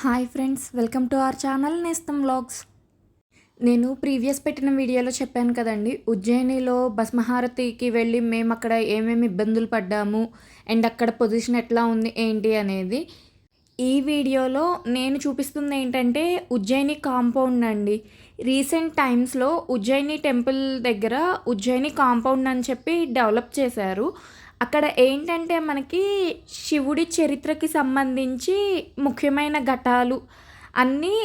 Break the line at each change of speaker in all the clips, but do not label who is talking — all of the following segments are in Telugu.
Hi friends welcome to our channel Nestham vlogs. నేను ప్రీవియస్ పెట్టిన వీడియోలో చెప్పాను కదండి ఉజ్జయినిలో భస్మహారతికి వెళ్ళి మేము అక్కడ ఏమేమి ఇబ్బందులు పడ్డాము అండ్ అక్కడ పొజిషన్ ఎట్లా ఉంది ఏంటి అనేది. ఈ వీడియోలో నేను చూపిస్తుంది ఏంటంటే ఉజ్జయిని కాంపౌండ్ అండి. రీసెంట్ టైమ్స్లో ఉజ్జయిని టెంపుల్ దగ్గర ఉజ్జయిని కాంపౌండ్ అని చెప్పి డెవలప్ చేశారు. అక్కడ ఏంటంటే మనకి శివుడి చరిత్రకి సంబంధించి ముఖ్యమైన ఘటాలు అన్నీ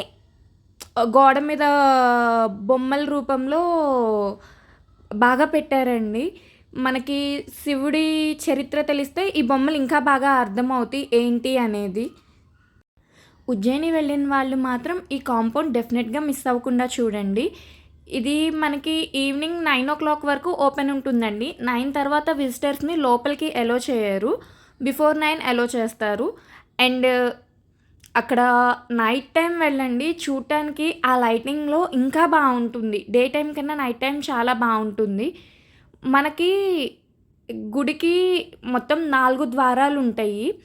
గోడ మీద బొమ్మల రూపంలో బాగా పెట్టారండి. మనకి శివుడి చరిత్ర తెలిస్తే ఈ బొమ్మలు ఇంకా బాగా అర్థమవుతాయి ఏంటి అనేది. ఉజ్జయిని వెళ్ళిన వాళ్ళు మాత్రం ఈ కాంపౌండ్ డెఫినెట్గా మిస్ అవ్వకుండా చూడండి. ఇది మనకి ఈవినింగ్ నైన్ ఓ క్లాక్ వరకు ఓపెన్ ఉంటుందండి. నైన్ తర్వాత విజిటర్స్ని లోపలికి ఎలో చేయరు. బిఫోర్ నైన్ ఎలో చేస్తారు. అండ్ అక్కడ నైట్ టైం వెళ్ళండి. చూడటానికి ఆ లైటింగ్లో ఇంకా బాగుంటుంది. డే టైం కన్నా నైట్ టైం చాలా బాగుంటుంది. మనకి గుడికి మొత్తం నాలుగు ద్వారాలు ఉంటాయి.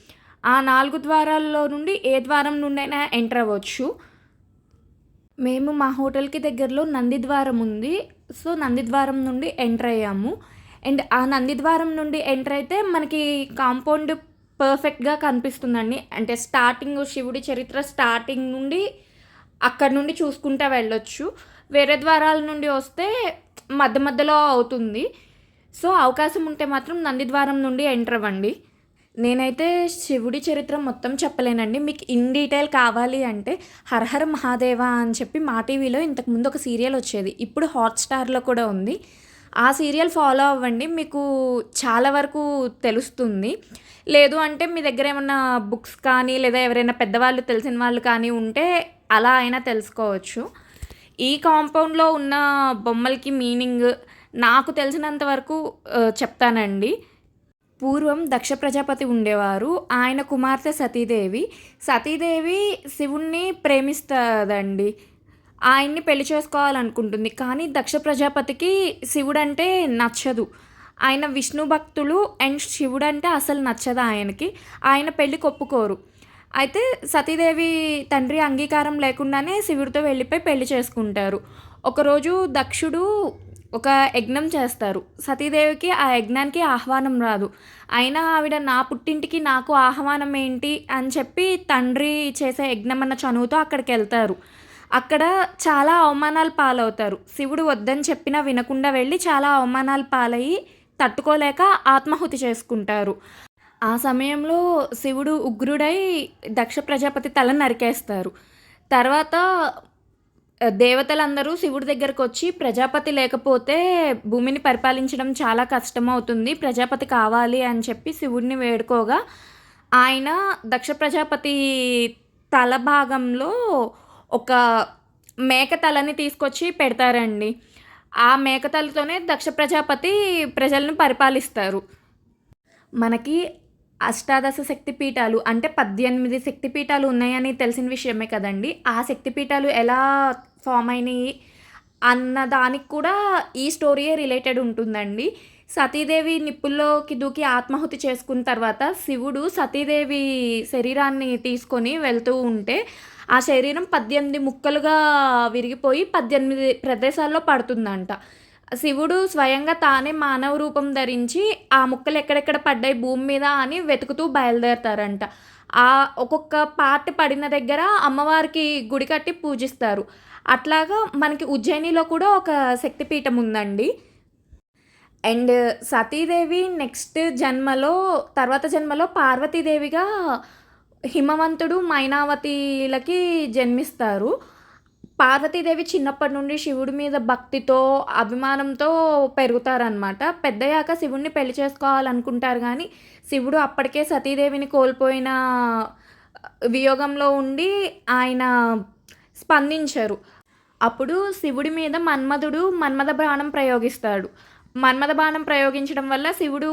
ఆ నాలుగు ద్వారాల్లో నుండి ఏ ద్వారం నుండి అయినా ఎంటర్ అవ్వచ్చు. మేము మా హోటల్కి దగ్గరలో నందిద్వారం ఉంది. సో నందిద్వారం నుండి ఎంటర్ అయ్యాము. అండ్ ఆ నందిద్వారం నుండి ఎంటర్ అయితే మనకి కాంపౌండ్ పర్ఫెక్ట్గా కనిపిస్తుందండి. అంటే స్టార్టింగ్ శివుడి చరిత్ర స్టార్టింగ్ నుండి అక్కడ నుండి చూసుకుంటూ వెళ్ళొచ్చు. వేరే ద్వారాల నుండి వస్తే మధ్య మధ్యలో అవుతుంది. సో అవకాశం ఉంటే మాత్రం నందిద్వారం నుండి ఎంటర్ అవ్వండి. నేనైతే శివుడి చరిత్ర మొత్తం చెప్పలేనండి. మీకు ఇన్ డీటెయిల్ కావాలి అంటే హర్హర్ మహాదేవ అని చెప్పి మా టీవీలో ఇంతకుముందు ఒక సీరియల్ వచ్చేది. ఇప్పుడు హాట్స్టార్లో కూడా ఉంది. ఆ సీరియల్ ఫాలో అవ్వండి. మీకు చాలా వరకు తెలుస్తుంది. లేదు అంటే మీ దగ్గర ఏమన్నా బుక్స్ కానీ లేదా ఎవరైనా పెద్దవాళ్ళు తెలిసిన వాళ్ళు కానీ ఉంటే అలా అయినా తెలుసుకోవచ్చు. ఈ కాంపౌండ్లో ఉన్న బొమ్మలకి మీనింగ్ నాకు తెలిసినంత వరకు చెప్తానండి. పూర్వం దక్ష ప్రజాపతి ఉండేవారు. ఆయన కుమార్తె సతీదేవి. సతీదేవి శివుణ్ణి ప్రేమిస్తుందండి. ఆయన్ని పెళ్ళి చేసుకోవాలనుకుంటుంది. కానీ దక్ష ప్రజాపతికి శివుడు అంటే నచ్చదు. ఆయన విష్ణు భక్తులు అండ్ శివుడు అంటే అసలు నచ్చదు ఆయనకి. ఆయన పెళ్ళి ఒప్పుకోరు. అయితే సతీదేవి తండ్రి అంగీకారం లేకుండానే శివుడితో వెళ్ళిపోయి పెళ్ళి చేసుకుంటారు. ఒకరోజు దక్షుడు ఒక యజ్ఞం చేస్తారు. సతీదేవికి ఆ యజ్ఞానికి ఆహ్వానం రాదు. అయినా ఆవిడ నా పుట్టింటికి నాకు ఆహ్వానం ఏంటి అని చెప్పి తండ్రి చేసే యజ్ఞం అన్న చనువుతో అక్కడికి వెళ్తారు. అక్కడ చాలా అవమానాలు పాలవుతారు. శివుడు వద్దని చెప్పినా వినకుండా వెళ్ళి చాలా అవమానాలు పాలయ్యి తట్టుకోలేక ఆత్మాహుతి చేసుకుంటారు. ఆ సమయంలో శివుడు ఉగ్రుడై దక్ష ప్రజాపతి తల నరికేస్తారు. తర్వాత దేవతలందరూ శివుడి దగ్గరకు వచ్చి ప్రజాపతి లేకపోతే భూమిని పరిపాలించడం చాలా కష్టమవుతుంది. ప్రజాపతి కావాలి అని చెప్పి శివుడిని వేడుకోగా ఆయన దక్ష ప్రజాపతి తల భాగంలో ఒక మేక తలని తీసుకొచ్చి పెడతారండి. ఆ మేక తలతోనే దక్ష ప్రజాపతి ప్రజలను పరిపాలిస్తారు. మనకి అష్టాదశ శక్తిపీఠాలు అంటే పద్దెనిమిది శక్తిపీఠాలు ఉన్నాయని తెలిసిన విషయమే కదండి. ఆ శక్తిపీఠాలు ఎలా ఫామ్ అయినాయి అన్న దానికి కూడా ఈ స్టోరీయే రిలేటెడ్ ఉంటుందండి. సతీదేవి నిప్పుల్లోకి దూకి ఆత్మాహుతి చేసుకున్న తర్వాత శివుడు సతీదేవి శరీరాన్ని తీసుకొని వెళ్తూ ఉంటే ఆ శరీరం పద్దెనిమిది ముక్కలుగా విరిగిపోయి పద్దెనిమిది ప్రదేశాల్లో పడుతుందంట. శివుడు స్వయంగా తానే మానవ రూపం ధరించి ఆ ముక్కలు ఎక్కడెక్కడ పడ్డాయి భూమి మీద అని వెతుకుతూ బయలుదేరతారంట. ఆ ఒక్కొక్క పార్ట్ పడిన దగ్గర అమ్మవారికి గుడి కట్టి పూజిస్తారు. అట్లాగా మనకి ఉజ్జయినిలో కూడా ఒక శక్తిపీఠం ఉందండి. అండ్ సతీదేవి నెక్స్ట్ జన్మలో తర్వాత జన్మలో పార్వతీదేవిగా హిమవంతుడు మైనావతిలకి జన్మిస్తారు. పార్వతీదేవి చిన్నప్పటి నుండి శివుడి మీద భక్తితో అభిమానంతో పెరుగుతారనమాట పెద్దయ్యాక శివుడిని పెళ్ళి చేసుకోవాలనుకుంటారు కానీ శివుడు అప్పటికే సతీదేవిని కోల్పోయిన వియోగంలో ఉండి ఆయన స్పందించరు. అప్పుడు శివుడి మీద మన్మధుడు మన్మథ బాణం ప్రయోగిస్తాడు. మన్మథ బాణం ప్రయోగించడం వల్ల శివుడు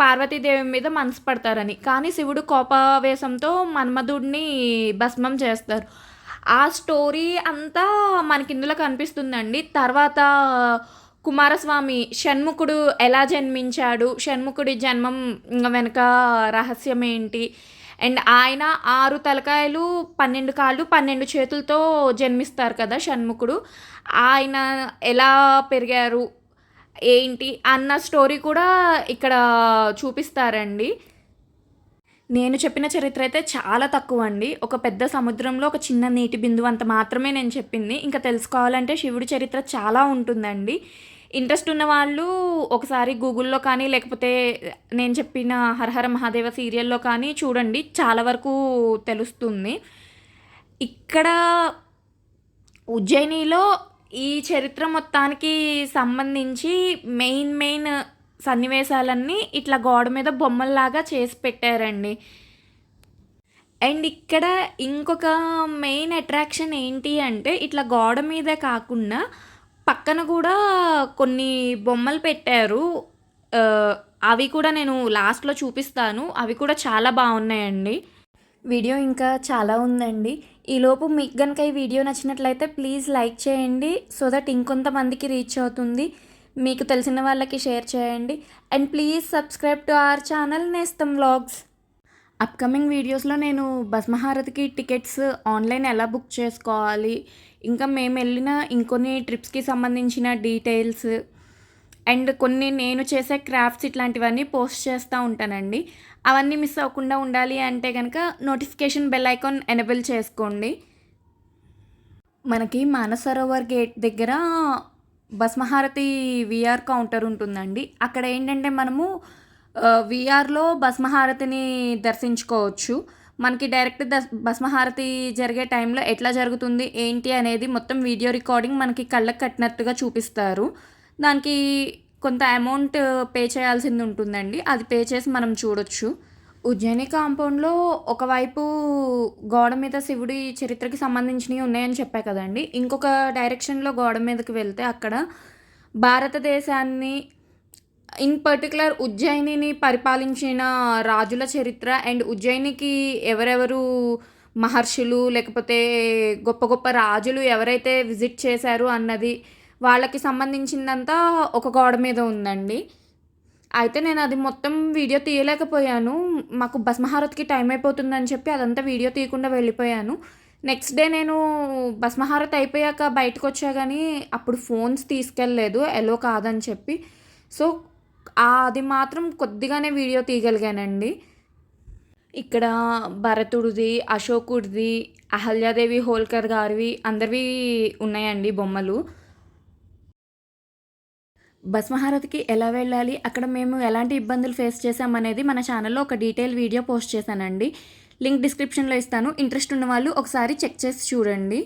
పార్వతీదేవి మీద మనసు పడతారని. కానీ శివుడు కోపావేశంతో మన్మధుడిని భస్మం చేస్తారు. ఆ స్టోరీ అంతా మనకి ఇందులో కనిపిస్తుందండి. తర్వాత కుమారస్వామి షణ్ముఖుడు ఎలా జన్మించాడు? షణ్ముఖుడి జన్మం వెనక రహస్యం ఏంటి? అండ్ ఆయన ఆరు తలకాయలు పన్నెండు కాళ్ళు పన్నెండు చేతులతో జన్మిస్తారు కదా షణ్ముఖుడు. ఆయన ఎలా పెరిగారు? ఏంటి? అన్న స్టోరీ కూడా ఇక్కడ చూపిస్తారండి. నేను చెప్పిన చరిత్ర అయితే చాలా తక్కువ అండి ఒక పెద్ద సముద్రంలో ఒక చిన్న నీటి బిందువు అంత మాత్రమే నేను చెప్పింది. ఇంకా తెలుసుకోవాలంటే శివుడి చరిత్ర చాలా ఉంటుందండి. ఇంట్రెస్ట్ ఉన్న వాళ్ళు ఒకసారి గూగుల్లో కానీ లేకపోతే నేను చెప్పిన హరహర మహాదేవ సీరియల్లో కానీ చూడండి. చాలా వరకు తెలుస్తుంది. ఇక్కడ ఉజ్జయినిలో ఈ చరిత్ర మొత్తానికి సంబంధించి మెయిన్ మెయిన్ సన్నివేశాలన్నీ ఇట్లా గోడ మీద బొమ్మల్లాగా చేసి పెట్టారండి. అండ్ ఇక్కడ ఇంకొక మెయిన్ అట్రాక్షన్ ఏంటి అంటే ఇట్లా గోడ మీద కాకుండా పక్కన కూడా కొన్ని బొమ్మలు పెట్టారు. అవి కూడా నేను లాస్ట్లో చూపిస్తాను. అవి కూడా చాలా బాగున్నాయండి. వీడియో ఇంకా చాలా ఉందండి. ఈలోపు మీకు కనుక ఈ వీడియో నచ్చినట్లయితే ప్లీజ్ లైక్ చేయండి. సో దట్ ఇంకొంతమందికి రీచ్ అవుతుంది. మీకు తెలిసిన వాళ్ళకి షేర్ చేయండి. And please subscribe to our channel Nestham vlogs upcoming వీడియోస్లో నేను భస్మహారతికి టికెట్స్ ఆన్లైన్ ఎలా బుక్ చేసుకోవాలి? ఇంకా మేము వెళ్ళిన ఇంకొన్ని ట్రిప్స్కి సంబంధించిన డీటెయిల్స్ అండ్ కొన్ని నేను చేసే క్రాఫ్ట్స్ ఇట్లాంటివన్నీ పోస్ట్ చేస్తూ ఉంటానండి. అవన్నీ మిస్ అవ్వకుండా ఉండాలి అంటే కనుక నోటిఫికేషన్ బెల్ ఐకాన్ ఎనేబుల్ చేసుకోండి. మనకి మానసరోవర్ గేట్ దగ్గర భస్మహారతి విఆర్ కౌంటర్ ఉంటుందండి. అక్కడ ఏంటంటే మనము విఆర్లో భస్మహారతిని దర్శించుకోవచ్చు. మనకి డైరెక్ట్ దస్ భస్మహారతి జరిగే టైంలో ఎట్లా జరుగుతుంది ఏంటి అనేది మొత్తం వీడియో రికార్డింగ్ మనకి కళ్ళకు కట్టినట్టుగా చూపిస్తారు. దానికి కొంత అమౌంట్ పే చేయాల్సింది ఉంటుందండి. అది పే చేసి మనం చూడొచ్చు. ఉజ్జయిని కాంపౌండ్లో ఒకవైపు గోడ మీద శివుడి చరిత్రకి సంబంధించినవి ఉన్నాయని చెప్పా కదండి. ఇంకొక డైరెక్షన్లో గోడ మీదకి వెళ్తే అక్కడ భారతదేశాన్ని ఇన్ పర్టికులర్ ఉజ్జయినిని పరిపాలించిన రాజుల చరిత్ర అండ్ ఉజ్జయినికి ఎవరెవరు మహర్షులు లేకపోతే గొప్ప గొప్ప రాజులు ఎవరైతే విజిట్ చేశారు అన్నది వాళ్ళకి సంబంధించిందంతా ఒక గోడ మీద ఉందండి. అయితే నేను అది మొత్తం వీడియో తీయలేకపోయాను. మాకు భస్మహారతికి టైం అయిపోతుందని చెప్పి అదంతా వీడియో తీయకుండా వెళ్ళిపోయాను. నెక్స్ట్ డే నేను భస్మహారత్ అయిపోయాక బయటకు వచ్చా కానీ అప్పుడు ఫోన్స్ తీసుకెళ్ళలేదు ఎలో కాదని చెప్పి. సో అది మాత్రం కొద్దిగానే వీడియో తీయగలిగానండి. ఇక్కడ భరతుడిది అశోకుడిది అహల్యాదేవి హోల్కర్ గారివి అందరివి ఉన్నాయండి బొమ్మలు. భస్మహారతికి ఎలా వెళ్ళాలి? అక్కడ మేము ఎలాంటి ఇబ్బందులు ఫేస్ చేసామనేది మన ఛానల్లో ఒక డీటెయిల్ వీడియో పోస్ట్ చేశానండి. లింక్ డిస్క్రిప్షన్లో ఇస్తాను. ఇంట్రెస్ట్ ఉన్న వాళ్ళు ఒకసారి చెక్ చేసి చూడండి.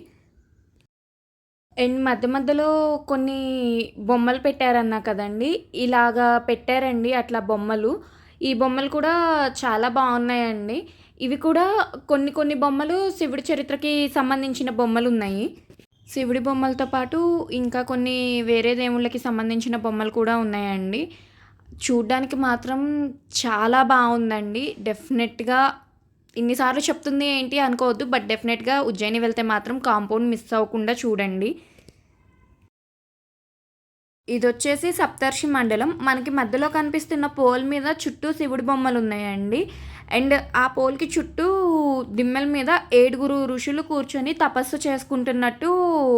అండ్ మధ్య మధ్యలో కొన్ని బొమ్మలు పెట్టారన్నా కదండి. ఇలాగా పెట్టారండి అట్లా బొమ్మలు. ఈ బొమ్మలు కూడా చాలా బాగున్నాయండి. ఇవి కూడా కొన్ని కొన్ని బొమ్మలు శివుడి చరిత్రకి సంబంధించిన బొమ్మలు ఉన్నాయి. శివుడి బొమ్మలతో పాటు ఇంకా కొన్ని వేరే దేవుళ్ళకి సంబంధించిన బొమ్మలు కూడా ఉన్నాయండి. చూడ్డానికి మాత్రం చాలా బాగుందండి. డెఫినెట్గా ఇన్నిసార్లు చెప్తుంది ఏంటి అనుకోవద్దు బట్ డెఫినెట్గా ఉజ్జయిని వెళ్తే మాత్రం కాంపౌండ్ మిస్ అవ్వకుండా చూడండి. ఇది వచ్చేసి సప్తర్షి మండలం. మనకి మధ్యలో కనిపిస్తున్న పోల్ మీద చుట్టూ శివుడి బొమ్మలు ఉన్నాయండి. అండ్ ఆ పోల్కి చుట్టూ దిమ్మెల మీద ఏడుగురు ఋషులు కూర్చొని తపస్సు చేసుకుంటున్నట్టు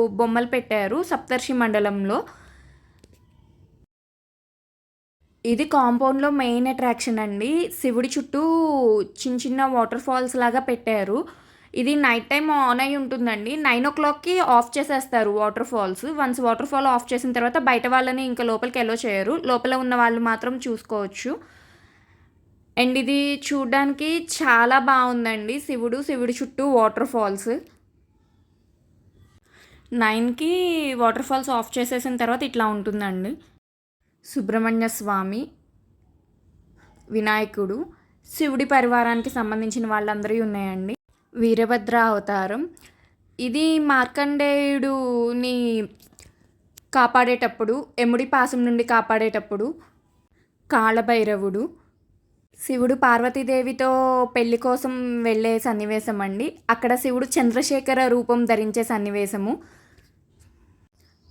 బొమ్మలు పెట్టారు సప్తర్షి మండలంలో. ఇది కాంపౌండ్లో మెయిన్ అట్రాక్షన్ అండి. శివుడి చుట్టూ చిన్న చిన్న వాటర్ ఫాల్స్ లాగా పెట్టారు. ఇది నైట్ టైం ఆన్ అయి ఉంటుందండి. నైన్ ఓ క్లాక్కి ఆఫ్ చేసేస్తారు water falls. Once water fall off చేసిన తర్వాత బయట వాళ్ళని ఇంకా లోపలికి ఎలో చేయరు. లోపల ఉన్న వాళ్ళు మాత్రం చూసుకోవచ్చు. అండ్ ఇది చూడడానికి చాలా బాగుందండి. శివుడు శివుడి చుట్టూ వాటర్ ఫాల్స్. నైన్కి వాటర్ ఫాల్స్ ఆఫ్ చేసేసిన తర్వాత ఇట్లా ఉంటుందండి. సుబ్రహ్మణ్య స్వామి వినాయకుడు శివుడి పరివారానికి సంబంధించిన వాళ్ళందరూ ఉన్నాయండి. వీరభద్ర అవతారం. ఇది మార్కండేయుడుని కాపాడేటప్పుడు ఎముడి పాసం నుండి కాపాడేటప్పుడు కాళభైరవుడు శివుడు పార్వతీదేవితో పెళ్ళి కోసం వెళ్ళే సన్నివేశం అండి అక్కడ శివుడు చంద్రశేఖర రూపం ధరించే సన్నివేశము.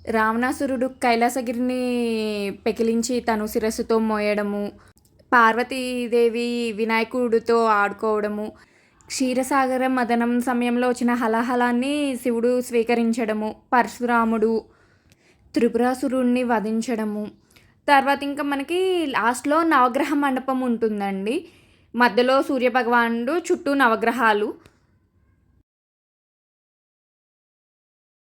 రావణాసురుడు కైలాసగిరిని పెకిలించి తను శిరస్సుతో మోయడము. పార్వతీదేవి వినాయకుడితో ఆడుకోవడము. క్షీరసాగర మదనం సమయంలో వచ్చిన హలాహలాన్ని శివుడు స్వీకరించడము. పరశురాముడు త్రిపురాసురుణ్ణి వధించడము. తర్వాత ఇంకా మనకి లాస్ట్లో నవగ్రహ మండపం ఉంటుందండి. మధ్యలో సూర్యభగవానుడు చుట్టూ నవగ్రహాలు.